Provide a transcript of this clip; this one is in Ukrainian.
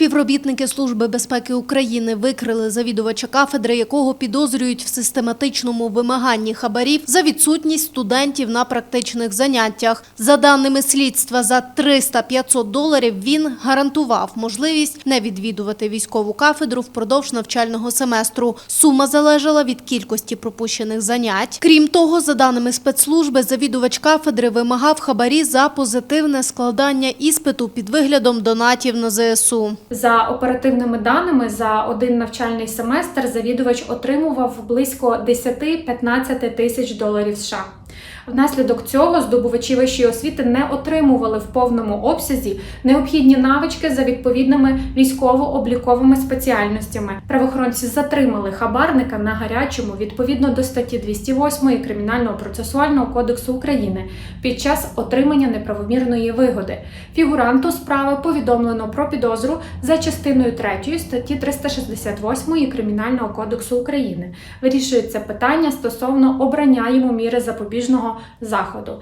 Співробітники Служби безпеки України викрили завідувача кафедри, якого підозрюють в систематичному вимаганні хабарів за відсутність студентів на практичних заняттях. За даними слідства, за 300-500 доларів він гарантував можливість не відвідувати військову кафедру впродовж навчального семестру. Сума залежала від кількості пропущених занять. Крім того, за даними спецслужби, завідувач кафедри вимагав хабарі за позитивне складання іспиту під виглядом донатів на ЗСУ. За оперативними даними, за один навчальний семестр завідувач отримував близько 10-15 тисяч доларів США. Внаслідок цього здобувачі вищої освіти не отримували в повному обсязі необхідні навички за відповідними військово-обліковими спеціальностями. Правоохоронці затримали хабарника на гарячому відповідно до статті 208 Кримінального процесуального кодексу України під час отримання неправомірної вигоди. Фігуранту справи повідомлено про підозру за частиною 3 статті 368 Кримінального кодексу України. Вирішується питання стосовно обрання йому міри запобіжного заходу.